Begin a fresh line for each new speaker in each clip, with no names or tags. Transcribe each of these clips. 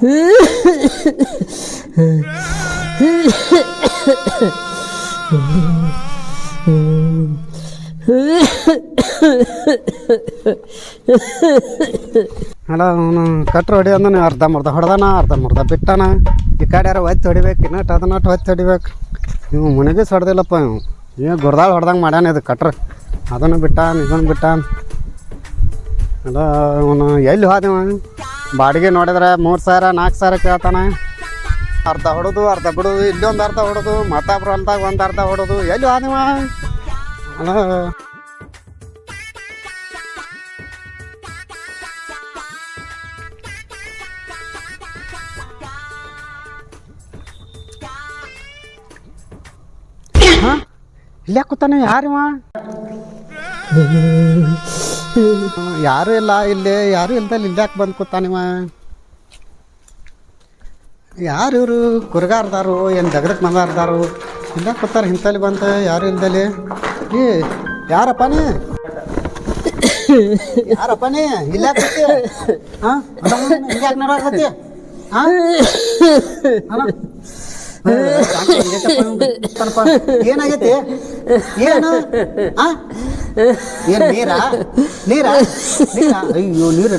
ಅಲ್ಲ ಅವನು ಕಟ್ರು ಹೊಡಿ ಅಂದನು, ಅರ್ಧ ಮುರ್ಧ ಹೊಡೆದಾನ, ಅರ್ಧ ಮುರ್ಧ ಬಿಟ್ಟಾನ. ಈ ಕಡೆ ಯಾರು ಹೊತ್ತು ಹೊಡಿಬೇಕು ಇನ್ನಟ್ಟು ಅದನ್ನಟ್ಟು ಒತ್ತಿ ಹೊಡಿಬೇಕು. ಇವು ಮನೆಗೆ ಹೊಡೆದಿಲ್ಲಪ್ಪ ಇವು ಇವ ಗುರ್ದಾಳ ಹೊಡೆದಂಗೆ ಮಾಡ್ಯಾನ ಇದು ಕಟ್ರು. ಅದನ್ನು ಬಿಟ್ಟಾನ, ಇದನ್ನು ಬಿಟ್ಟಾನ. ಅಲ್ಲ, ಅವನು ಎಲ್ಲಿ ಹೋದವ ಬಾಡಿಗೆ ನೋಡಿದ್ರೆ ಮೂರು ಸಾವಿರ, ನಾಲ್ಕು ಸಾವಿರ ಕೇಳ್ತಾನೆ. ಅರ್ಧ ಹೊಡುದು, ಅರ್ಧ ಬಿಡೋದು, ಇಲ್ಲೊಂದು ಅರ್ಧ ಹೊಡುದು, ಮತ್ತೊಬ್ರು ಹೊಲ್ದಾಗ ಒಂದು ಅರ್ಧ ಹೊಡೋದು. ಎಲ್ಲಿ ಆದಿವ ಇಲ್ಲೇ ಕೂತಾನೆ? ಯಾರಿವ? ಯಾರು ಇಲ್ಲ, ಇಲ್ಲಿ, ಯಾರು ಇಲ್ದಲ್ಲಿ ಇಲ್ಲಾಕೆ ಬಂದು ಕೂತಾನಿವ ಯಾರು ಇವರು? ಕುರ್ಗಾರ್ದಾರು ಏನು ಜಗದಕ್ಕೆ ಮಂದಾರ್ದಾರು ಇಲ್ಲ ಕೂತಾರ ಹಿಂತಲ್ಲಿ ಬಂತ ಯಾರು ಇಲ್ದಲ್ಲಿ? ಏ ಯಾರಪ್ಪನೇ ಯಾರಪ್ಪನೇ ಇಲ್ಲ ಇಲ್ಲಾಕೆ ಏನಾಗೈತಿ? ಏನು? ಏನ್, ನೀರ? ನೀರ? ಅಯ್ಯೋ, ನೀರು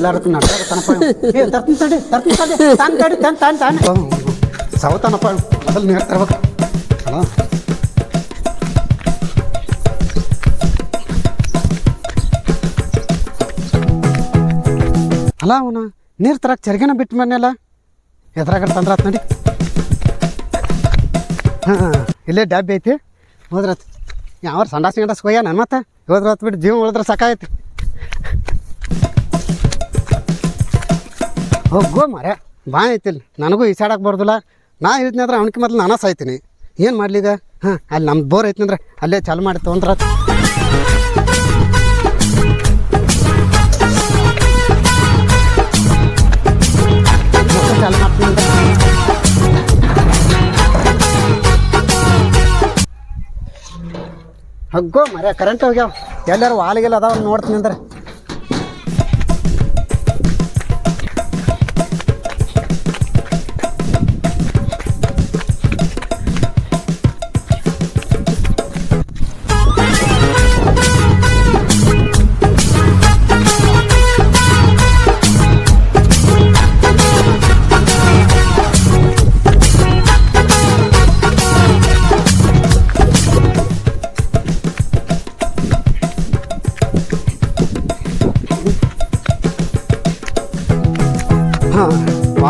ತಾನ್ ತಾನ್ ಸವತಾನಪ್ಪ, ಮೊದಲು ನೀರು ತರ್ಬೇಕು. ಅಲ್ಲ ಅಲ್ಲ ಅವನ, ನೀರು ತರಕ್ಕೆ ಚರ್ಗಿನ ಬಿಟ್ಟು ಮನೆಯಲ್ಲ? ಎದ್ರಾಗ ತಂದ್ರ ಆತ್ ನೋಡಿ. ಹಾಂ ಇಲ್ಲೇ ಡಬ್ಬಿ ಐತಿ. ಹೋದ್ರತ್. ಯಾವ ಸಂಡಾಸ್ ಗಂಡಸ್ ಹೋಗ್ಯ ನನ್ನ ಮತ್ತೆ? ಹೋದ್ರ ಹೊತ್ತು ಬಿಟ್ಟು ಜೀವ ಉಳಿದ್ರೆ ಸಾಕಾಯ್ತು ಹೋಗೋ ಮಾರ್ಯ ಬಾ ಐತಿಲ್ಲ ನನಗೂ ಈಸಾಡಕ್ಕೆ ಬರೋದಿಲ್ಲ. ನಾ ಹೇಳ್ತೀನಿ ಅಂದ್ರೆ ಅವನಿಗೆ ಮೊದಲು ನಾನು ಸಾಯ್ತೀನಿ. ಏನು ಮಾಡ್ಲೀಗ ಹಾಂ, ಅಲ್ಲಿ ನಮ್ದು ಬೋರ್ ಐತಿ ಅಂದ್ರೆ ಅಲ್ಲೇ ಚಾಲು ಮಾಡಿ ತೊಗೊಂಡ್ರ. ಹಗ್ಗೋ ಮರ ಕರೆಂಟ್ ಹೋಗ್ಯಾವ. ಎಲ್ಲಾರು ವಾಲಿಗೆಲ್ಲ ಅದಾವ ನೋಡ್ತೀನಿ ಅಂದ್ರೆ.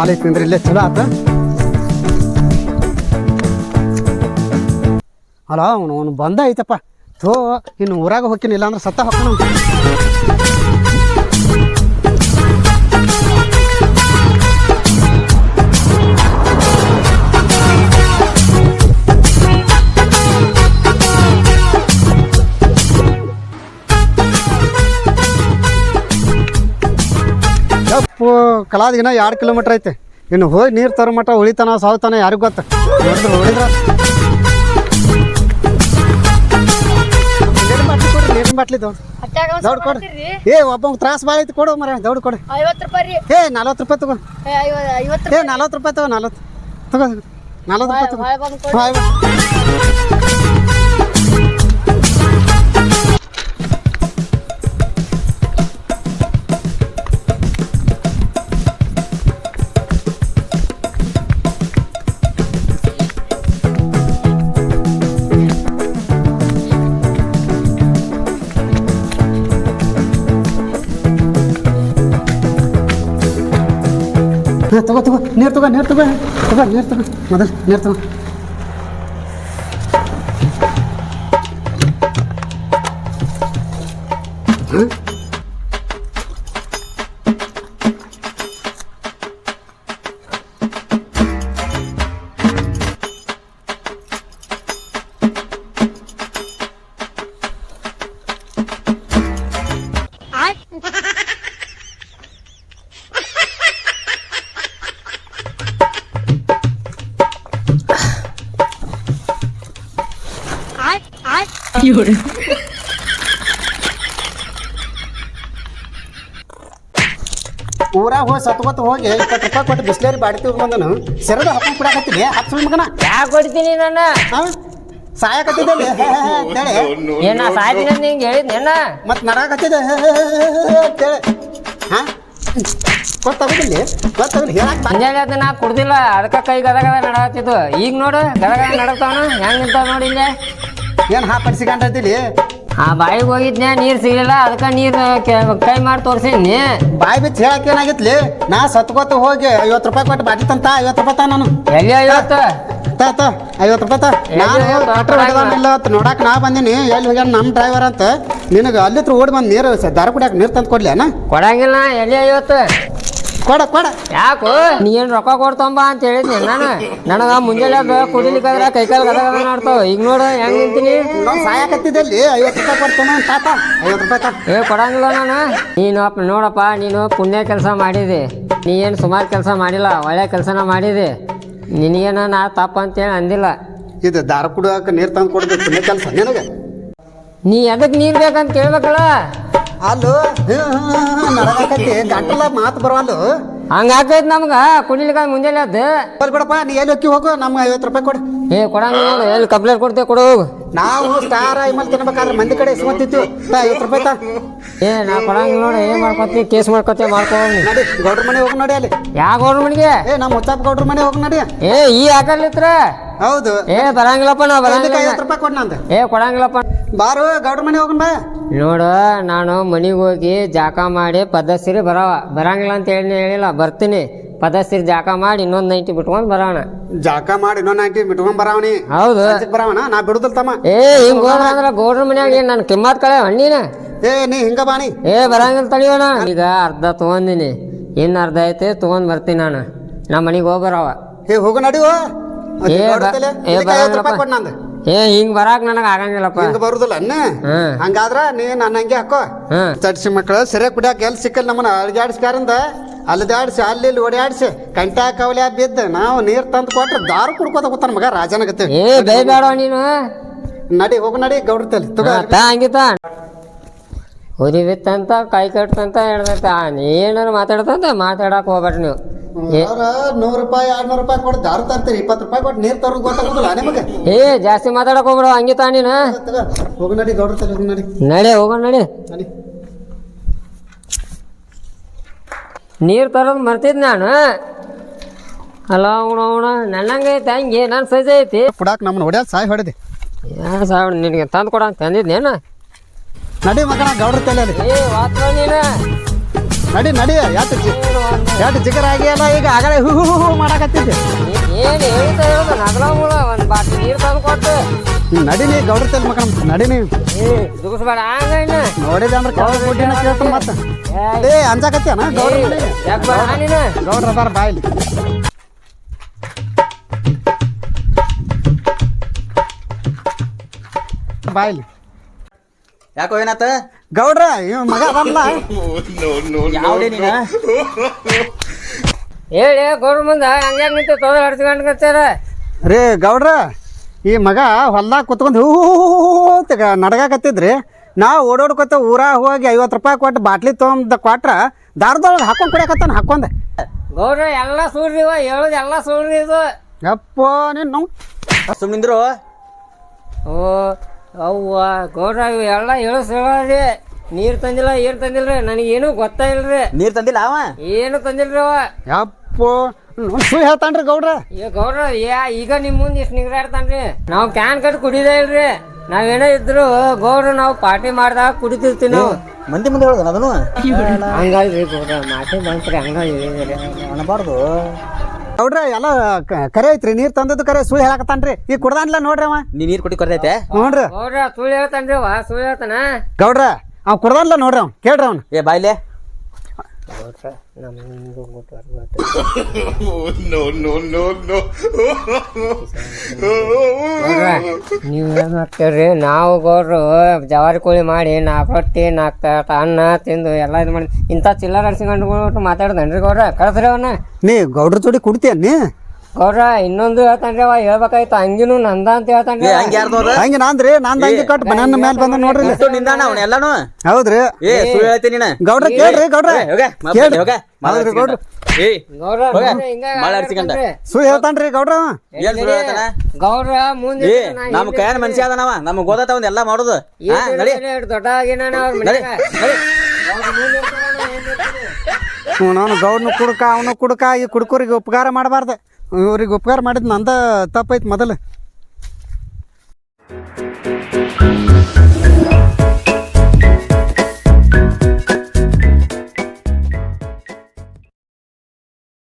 ವಾಲ್ ಐತಿ ಅಂದ್ರೆ ಇಲ್ಲೇ ಚಲೋ ಆತ. ಅಲ್ಲ ಅವನು ಅವನು ಬಂದ ಐತಪ್ಪ. ಥೋ ಇನ್ನು ಊರಾಗ ಹೋಗ್ತೀನಿ ಇಲ್ಲ ಅಂದ್ರೆ ಸತ್ತ ಹೋಗ್ತಾನ. ಯಪ್ಪು ಕಲಾದಿನ ಎರಡು ಕಿಲೋಮೀಟ್ರ್ ಐತೆ. ಇನ್ನು ಹೋಗಿ ನೀರು ತರೋ ಮಟ್ಟ ಉಳಿತಾನ ಸಾವ್ತಾನ ಯಾರಿಗೂ ಗೊತ್ತ. ನೋಡಿದ್ರೆ? ನೀರಿನ ಬಾಟ್ಲಿ ದೌಡ್ ದೌಡ್ ಕೊಡು. ಏ ಒಬ್ಬ ತ್ರಾಸ ಭಾಳ ಐತಿ ಕೊಡು ಮರ ದೌಡ್ ಕೊಡು.
ಐವತ್ತು ರೂಪಾಯಿ ರೀ.
ಏ ನಲ್ವತ್ತು ರೂಪಾಯಿ ತಗೋ.
ಐವತ್ತು
ಏ ನಲ್ವತ್ತು ರೂಪಾಯಿ ತಗೋ ನಲ್ವತ್ತು. ತಗೋ ನಲ್ವತ್ತು ರೂಪಾಯಿ ತಗೋ. ಹಾಂ ಹಾಂ ತಗೋ ತಗೋ ನೀರು ತಗೋ ನೀರು ತಗೋ ತಗೋ ನೀರು ತಗೋ ಮೊದಲು ನೀರು ತಗೋ ಹ್ಞೂ ಏಳು ಊರಾಗ ಹೋಗಿ ಸತ್ಕೊತ ಹೋಗಿ ಇಪ್ಪತ್ತು ರೂಪಾಯಿ ಕೊಟ್ಟು ಬಿಸ್ಲೇರಿ ಬಾಡಿ ಬಂದನು. ಸೆರದ ಹಪ್ಪು ಕೊಡಕತ್ತೀನಿ ಹತ್ತು ಮಗನ.
ಯಾಕೆ ಹೊಡಿತೀನಿ ನನ್ನ.
ಸಾಯಕತ್ತಿದ್ದಲ್ಲಿ ಅಂತೇಳಿ
ಏನ ಸಾಯ್ತೀನಿ ಅಂತ ಹಿಂಗೆ ಹೇಳಿದ್ನಿ ಏನ?
ಮತ್ತೆ ನಡಕತ್ತಿದ್ದೆ ಅಂತೇಳಿ ಹಾಂ ಗೊತ್ತಾಗುದಿಲ್ಲ. ಗೊತ್ತಾಗಲಿ ಹೇಳಕ್
ಮುಂಜಾನೆ ಅದ ನಾ ಕುಡ್ದಿಲ್ಲ. ಕೈ ಗದಗದ ನಡಕತ್ತಿದ್ದು. ಈಗ ನೋಡು ಗದಗದ ನಡಕ್ತಾವನು ಹೆಂಗೆ ನಿಂತಾವ ನೋಡಿ ಇಲ್ಲೇ
ಏನು ಹಾ ಪಡಿಸಿಕೊಂಡೈತಿಲಿ
ಆ ಬಾಯಿಗೆ ಹೋಗಿದ್ನೆ ನೀರು ಸಿಗಲಿಲ್ಲ ಅದಕ್ಕೆ ನೀರು ಕೈ ಮಾಡಿ ತೋರಿಸಿದ್ನಿ
ಬಾಯಿ ಬಿಚ್ಚಿ ಹೇಳಕ್ ಏನಾಗಿತ್ಲಿ? ನಾ ಸತ್ಕೋತ ಹೋಗಿ ಐವತ್ತು ರೂಪಾಯಿ ಕೊಟ್ಟು ಬಾಟಿ ತಂತ ಐವತ್ತು ರೂಪಾಯಿ ತಾ ನಾನು.
ಎಲ್ಲಿ ಐವತ್ತು?
ತಾ ತಾ ಐವತ್ತು ರೂಪಾಯಿ ತಾ. ನಾನು ಅಂತ ನೋಡಕ್ ನಾ ಬಂದೀನಿ. ಎಲ್ಲಿ ಹೋಗ್ಯಾನ ನಮ್ಮ ಡ್ರೈವರ್ ಅಂತ. ನಿನಗೆ ಅಲ್ಲಿ ಹತ್ರ ಓಡಿ ಬಂದು ನೀರು ದಾರ ಕುಡಿಯಾಕ ನೀರು ತಂದು ಕೊಡ್ಲಿ ಅಣ್ಣ
ಕೊಡಂಗಿಲ್ಲ ಎಲ್ಲಿ ಐವತ್ತು?
ಕೊಡ ಕೊಡ.
ಯಾಕು? ನೀ ಏನು ರೊಕ್ಕ ಕೊಡ್ತಂಬ ಅಂತ ಹೇಳಿದ್ನಿ ನಾನು. ನನಗ ಮುಂಜಾನೆ ಕುಡಿಲಿಕ್ಕಂದ್ರೆ ಕೈ ಕಾಲು ಗದ ಗದ ನಾಡ್ತಾವ ಈಗ ನೋಡು ಹೆಂಗ್ ನಿಂತೀನಿ?
ಸಾಯಕತ್ತಿದ್ದಲ್ಲಿ ಐವತ್ತು ರೂಪಾಯಿ ಕೊಡ್ತಾನ ತಾತ. ಐವತ್ತು ರೂಪಾಯಿ
ಏ ಕೊಡಂಗಿಲ್ಲ ನಾನು. ನೀನು ಅಪ್ಪ ನೋಡಪ್ಪ ನೀನು ಪುಣ್ಯ ಕೆಲಸ ಮಾಡಿದಿ. ನೀ ಏನು ಸುಮಾರು ಕೆಲಸ ಮಾಡಿಲ್ಲ ಒಳ್ಳೆ ಕೆಲಸನ ಮಾಡಿದಿ. ನಿನಗೇನ ನಾ ತಪ್ಪ ಅಂತೇಳಿ ಅಂದಿಲ್ಲ.
ಇದು ದಾರ ಕುಡಿಯಾಕ ನೀರು ತಂದು ಕೊಡ್ಬೇಕು ಪುಣ್ಯ ಕೆಲಸ ನಿನಗೆ.
ನೀ ಎದಕ್ಕೆ ನೀರು ಬೇಕಂತ ಕೇಳ್ಬೇಕಲ್ಲ?
ಅಲ್ಲೋ ನಡಗಕತ್ತಿ. ಗಂಟಲ ಮಾತು ಬರವಲ್ಲು.
ಹಂಗಾಕೈತಿ ನಮ್ಗೆ? ಕುಡಿಲಿಕ್ಕ ಮುಂಜಾನೆ ಅದ್ದು
ಬರ್ಲಿ ಬಿಡಪ್ಪ ನೀ ಎಲ್ಲಿ ಹೋಗಿ ಹೋಗು? ನಮ್ಗೆ ಐವತ್ತು ರೂಪಾಯಿ ಕೊಡು.
ಏ ಕೊಡಂಗಿಲ್ಲ ನೋಡು ಎಲ್ಲಿ ಕಂಪ್ಲೇಂಟ್ ಕೊಡ್ತೇವೆ ಕೊಡು ಹೋಗು.
ನಾವು ಸ್ಟಾರ್ ಐಮಲ್ ತಿನ್ಬೇಕಾದ್ರೆ ಮಂದಿ ಕಡೆ ಇಸ್ಕೊಂತಿತ್ತು ಐವತ್ತು ರೂಪಾಯಿ ತಾ.
ಏ ನಾ ಕೊಡಂಗಿಲ್ಲ ನೋಡು ಏನ್ ಮಾಡ್ಕೊತಿ ಕೇಸ್ ಮಾಡ್ಕೊತಿ ಮಾಡ್ಕೊಂಡು
ನಡಿ ಗೌಡ್ರ ಮನೆ ಹೋಗಿ ನೋಡಿ ಅಲ್ಲಿ.
ಯಾವ ಗೌರ್ಮೆಂಟ್ಗೆ
ಏ ನಮ್ಮ ಮುತ್ತಪ್ಪ ಗೌಡ್ರ ಮನೆ ಹೋಗಿ ನೋಡಿ.
ಏ ಈ ಹಾಕಲ್ಲಿತ್ರ
ಹೌದು.
ಏ ಬರಂಗಿಲ್ಲಪ್ಪ ನಾ ಬರಂಗಿಲ್ಲ
ಐವತ್ತು ರೂಪಾಯಿ ಕೊಡ್ ನಂದು.
ಏ ಕೊಡಂಗಿಲ್ಲಪ್ಪ.
ಬಾರು ಗೌಡ್ರ ಮನೆ ಹೋಗಣ ಬಾ.
ನೋಡು ನಾನು ಮನೆಗೆ ಹೋಗಿ ಜಾಕ ಮಾಡಿ ಪದಸಿರಿ ಬರವ. ಬರಂಗಿಲ್ಲ ಅಂತ ಹೇಳಿ ಹೇಳಿಲ್ಲ ಬರ್ತೀನಿ. ಪದಸಿರಿ ಜಾಕ ಮಾಡಿ ಇನ್ನೊಂದು ನೈಂಟಿ ಬಿಟ್ಕೊಂಡು ಬರೋಣ.
ಜಾಕ ಮಾಡಿ ಇನ್ನೊಂದು ನೈಂಟಿ ಬಿಟ್ಕೊಂಡ್ ಬರವಣಿ
ಹೌದು.
ಬರವಣ ನಾ ಬಿಡುದಿಲ್ಲ ತಮ್ಮ.
ಏ ಹಿಂಗ ಹೋದ್ರ ಅಂದ್ರೆ ಗೌಡ್ರ ಮನ್ಯಾಗ ಏನ್ ನನ್ ಕಿಮ್ಮತ್ ಕಳೆ ಹಣ್ಣಿನ?
ಏ ನೀ ಹಿಂಗ ಬಾಣಿ
ಏ ಬರಂಗಿಲ್ಲ ತಳಿಯೋಣ ಈಗ ಅರ್ಧ ತಗೊಂದಿನಿ. ಇನ್ನು ಅರ್ಧ ಐತೆ ತಗೊಂಡ್ ಬರ್ತೀನಿ ನಾನು. ನಮ್ಮ ಮನೆಗೆ ಹೋಗಿ ಬರವ.
ಏ ಹೋಗು ನಡಿವ
ಏ ಬರ ಏ
ಐವತ್ತು
ಬರಂಗಿಲ್ಲಪ್ಪ. ಏ ಹಿಂಗ್ ಬರಾಕ್ ನನಗೆ ಆಗಂಗಿಲ್ಲಪ್ಪ.
ಹಿಂಗ ಬರುದಿಲ್ಲ ಅನ್ನ?
ಹ್ಮ್.
ಹಂಗಾದ್ರ ನೀ ನನ್ನ ಹಂಗೆ ಹಾಕೋ.
ಹ್ಮ್
ಚಡ್ಸಿ ಮಕ್ಕಳು ಸರಿಯಾಗಿ ಕುಡಿಯಾಕ ಎಲ್ಲಿ ಸಿಕ್ಕಲ್ಲ ನಮ್ಮನ್ನ? ಅಳ್ಗಾಡ್ಸ್ಕಾರಿಂದ ಅಲ್ದಾಡ್ಸಿ ಅಲ್ಲಿ ಇಲ್ಲಿ ಓಡಾಡ್ಸಿ ಕಂಟ್ಯಾ ಕವಲ್ಯಾ ಬಿದ್ದು ನಾವು ನೀರು ತಂದು ಕೊಟ್ರೆ ದಾರು ಕುಡ್ಕೋತ ಕೂತಾನ ಮಗ ರಾಜನಗತ್ತೆ.
ಏ ಬೇಡ ನೀನು.
ನಡಿ ಹೋಗು ನಡಿ ಗೌಡ್ರ ತಲೆ ತಗೋ.
ತಾ ಹಂಗಿತ. ಉರಿ ಬಿತ್ತಂತ ಕೈ ಕಟ್ತಂತ ನೀ ಏನಾರು ಮಾತಾಡ್ತಂತ ಮಾತಾಡಕ್ ಹೋಗ್ಬೇಡ್ರಿ ನೀವು.
ನೂರು ರೂಪಾಯಿ ಎರಡ್ನೂರು ರೂಪಾಯಿ ಕೊಟ್ಟು ದಾರು ತರ್ತೀರಿ? ಇಪ್ಪತ್ತು ರೂಪಾಯಿ ಕೊಟ್ಟು ನೀರು ತರೋದು ಗೊತ್ತಾಗೋದಿಲ್ಲ ನಿಮಗೆ?
ಏ ಜಾಸ್ತಿ ಮಾತಾಡಕ್ ಹೋಗ್ಬಿಡು ಹಂಗೆ ನೀನು.
ನಡೆ ಹೋಗ ನಡಿ ನೀರ್ ತಲೆ ಹೋಗು ನಡಿ.
ನಡಿ ಹೋಗೋಣ ನಡಿ.
ನಡಿ.
ನೀರು ತರೋದು ಮರ್ತಿದ್ ನಾನು. ಅಲ್ಲ ಅವಣ ಅವಣ ನನ್ನಂಗೆ ಐತೆ ಹಂಗೆ ನನ್ನ ಸೈಜ್ ಐತಿ.
ಕುಡಾಕ್ ನಮ್ಮನ್ನ ಹೊಡ್ಯಾದ ಸಾಯ್ ಹೊಡೆದಿ.
ಎರಡು ಸಾವಿರ ನಿನಗೆ ತಂದು ಕೊಡ ತಂದಿದ್ನೇನ?
ನಡಿ ಮಗನ ಗೌಡ್ರ ತಲೆ
ಏ ವಾತಾವರಣ ನೀನು.
ನಡಿ ನಡಿ ಯಾತ ಯಾಟ ಯಾತು ಜಿಗರ್ ಆಗಿಯಲ್ಲ ಈಗ? ಆಗಲೇ ಹೂ ಹೂ ಹೂ ಮಾಡಾಕತ್ತಿದ್ದೆ.
ಏನು ಹೇಳ್ತಾ ಹೇಳೋದು ನಗಲ ಮೂಲ ಒಂದು ಬಾಟ್ಲಿ ನೀರು ತಂದು ಕೊಟ್ಟು.
ನಡಿನಿ ನಡಿ ನೀ ಗೌಡ್ರ ತಲೆ ಮಕ್ಕಳ ನಡಿ ನೀ.
ಏ ದುಗಿಸ್ಬೇಡ ಹಂಗ
ನೋಡಿದೆ ಅಂದ್ರೆ ಕೌಡ ಬುಡ್ಡಿನ ಕೇಳ್ತಾನ ಮತ್ತೆ. ಏ ಅಂಜಾಕತ್ಯಾನ ಗೌಡ್ರ ಗೌಡ್ರ ಅದಾರ ಬಾಯ್ಲಿ ಬಾಯ್ಲಿ
ಯಾಕೋ ಏನಾತ?
ಗೌಡ್ರ ಇವ್ ಮಗ ಬಂದ
ಯಾವ್ದೇ ನೀನ
ಹೇಳಿ ಗೌಡ್ರ ಮುಂದ. ಹಂಗ್ಯಾಗ ನಿಂತು ತೊದ ಹಡ್ಸ್ಕೊಂಡು
ರೀ ಗೌಡ್ರ ಈ ಮಗ ಹೊಲ್ದಾಗ ಕುತ್ಕೊಂಡು ಹೂ ನಡಗಾಕತ್ತಿದ್ರಿ. ನಾ ಓಡೋಡ್ಕೊತ ಊರ ಹೋಗಿ ಐವತ್ತು ರೂಪಾಯಿ ಕೊಟ್ಟು ಬಾಟ್ಲಿ ತೊಗೊಂಡು ಕೊಟ್ರ ದಾರದೊಳಗೆ ಹಾಕೊಂಡು ಕುಡಿಯಾಕತ್ತಾನ ಹಾಕೊಂಡೆ.
ಗೌಡ್ರ ಎಲ್ಲ ಸುಳ್ರಿವ ಹೇಳೋದು ಎಲ್ಲ ಸುಳ್ರಿ ಇದು.
ಯಪ್ಪ ನೀನು
ಸುಮ್ಮಿಂದ್ರು
ಓ ಅವ್ವ ಗೌಡ್ರ ಇವು ಎಲ್ಲ ಹೇಳಸ್ ಹೇಳಿ ನೀರು ತಂದಿಲ್ಲ ಏನು ತಂದಿಲ್ರಿ. ನನಗೇನು ಗೊತ್ತಾ ಇಲ್ರಿ.
ನೀರ್ ತಂದಿಲ್ಲ ಅವ?
ಏನು ತಂದಿಲ್ರಿ ಅವ?
ಯಪ್ಪೋ ಹೇಳ್ತಾನ್ರಿ ಗೌಡ್ರ.
ಏ ಗೌಡ್ರ ಯಾ ಈಗ ನಿಮ್ಮ ಮುಂದೆ ಇಷ್ಟು ನಿಗ್ರಾಡ್ತಾನ್ರಿ. ನಾವು ಕ್ಯಾನ್ ಕಟ್ ಕುಡಿದೇ ಇಲ್ರಿ. ನಾವೇನೇ ಇದ್ರು ಗೌಡ್ರ ನಾವು ಪಾರ್ಟಿ ಮಾಡ್ದಾಗ ಕುಡಿತಿರ್ತೀವಿ ನಾವು.
ಮಂದಿ ಮುಂದೆ ಹೇಳ್ದ ಅದನ್ನು?
ಹಂಗಲ್ರಿ ಗೌಡ್ರ ಮಾತೆ ಬಂತ್ರಿ ಹಂಗಾಗಿ ಹೇಳಿದ್ರಿ
ಅನ್ನಬಾರ್ದು
ಗೌಡ್ರ ಎಲ್ಲ ಕ- ಕರೆ ಐತ್ರಿ ನೀರ್ ತಂದದ್ದು ಕರೆ ಸುಳ್ಳು ಹೇಳಕತ್ತಾನ್ರಿ. ಈಗ ಕುಡ್ದಾನ್ಲ ನೋಡ್ರಿ ಅವ.
ನೀ ನೀರ್ ಕುಡಿ ಕೊಡ್ತೈತೆ?
ನೋಡ್ರಿ.
ಗೌಡ್ರ ಸುಳ್ಳು ಹೇಳ್ತಾನ್ರಿ ಅವ ಸುಳ್ಳು ಹೇಳ್ತಾನ.
ಗೌಡ್ರ ಅವ್ ಕುಡ್ದಾನ್ಲ ನೋಡ್ರಿ ಅವ್ನು ಕೇಳ್ರಿ ಅವ್ನ್.
ಏ ಬಾಯ್ಲೆ.
ಗೌಡ್ರ ನಮ್ದು ನೀವು ಏನ್ ಮಾಡ್ತೇವ್ರಿ ನಾವು ಗೌಡ್ರು ಜವಾರಿ ಕೋಳಿ ಮಾಡಿ ನಾಲ್ಕು ರೊಟ್ಟಿ ನಾಲ್ಕು ತಾಟ ಅನ್ನ ತಿಂದು ಎಲ್ಲ ಇದು ಮಾಡಿ. ಇಂಥ ಚಿಲ್ಲರ್ ಅನ್ಸಿಕೊಂಡು ಮಾತಾಡ್ದನ್ರಿ ಗೌಡ್ರ? ಕಳ್ಸ್ರಿ ಅವನ್ನ
ನೀ ಗೌಡ್ರ ಜೋಡಿ ಕುಡ್ತೀಯ ನೀ?
ಗೌಡ್ರ ಇನ್ನೊಂದು ಹೇಳ್ತಾನ್ರಿ ಹೇಳ್ಬೇಕಾಯ್ತು ಅಂಗಿನೂ ನಂದ ಅಂತ ಹೇಳ್ತಾನ್ರಿ.
ಹಂಗೆ ಯಾರ್ದು ಅದ
ಹಂಗೆ ನಾನ್ರಿ ನಂದು ಹಂಗೆ ಕಟ್ ನನ್ನ ಮೇಲೆ ಬಂದ ನೋಡ್ರಿ ಇಲ್ಲಿ.
ನಿಂದಾನ ಅವ್ನ ಎಲ್ಲಾನು
ಹೌದ್ರಿ
ಏ ಸುಳ್ಳು ಹೇಳ್ತೀನಿ ನೀನು
ಗೌಡ್ರ ಕೇಳ್ರಿ ಗೌಡ್ರ
ಏ, ಹೋಗ ಮಾತ್
ಕೇಳ್ರಿ.
ಹೋಗ ಮಾತ್
ಹೌದ್ರಿ ಗೌಡ್ರ
ಏ
ಗೌಡ್ರ
ಹೋಗ.
ಮುಂದೆ ಹಿಂಗ
ಬಾಳ್ ಆಡ್ಸಿಕೊಂಡ.
ಹೇಳ್ತಾನ್ರಿ.
ಸುಳ್ಳು ಹೇಳ್ತಾನ್ರಿ ಗೌಡ್ರ ಅವ.
ಏನ್ ಸುಳ್ಳು ಹೇಳ್ತಾನ
ಗೌಡ್ರ ಮುಂದೆ
ಏ
ನಾ
ನಮ್ಮ
ಹಿಂದೆ
ಕೈಯನ್ ಮನುಷ್ಯ ಅದನವ ನಮಗ್ ಗೊತ್ತಾತ ಒಂದ್ ಎಲ್ಲಾ ಮಾಡುದು
ಏನ್
ನಡಿ
ಹೇಳ್ತಾನೆ, ಎಷ್ಟ್ ದೊಡ್ಡ ಆಗಿನ ಅವ್ರ
ನಡಿ
ಮನ್ಯಾಗ.
ನಡಿ
ಅವ್ರ ಮುಂದೆ ಇರ್ತಾನ, ನಾ ಹಿಂದೆ ಇರ್ತೀನಿ.
ಹ್ಞೂ ನಾನು ಗೌಡ್ನು ಕುಡ್ಕ, ಅವನು ಕುಡ್ಕ, ಈ ಕುಡ್ಕೋರಿಗೆ ಉಪಕಾರ ಮಾಡಬಾರ್ದು ಇವ್ರಿಗೆ ಉಪಕಾರ ಮಾಡಿದ್ ನಂದ ತಪ್ಪೈತೆ ಮೊದಲು